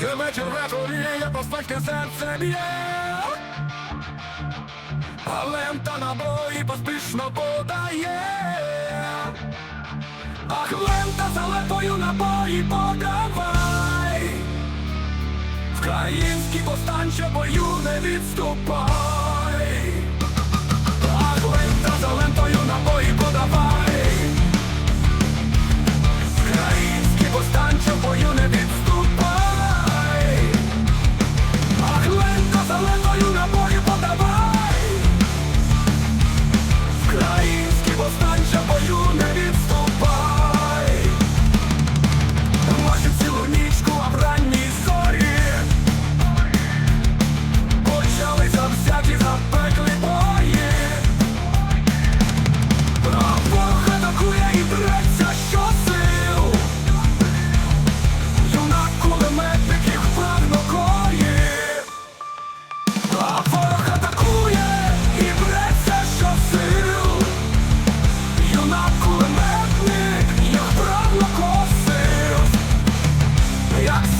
Цей вечір ввечері я постачки серце б'є але та набої поспішно подає, Ах, лента залепою набої подавай, Український повстанче бою не відступай.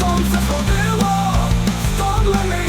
сонце сходило, втомлений.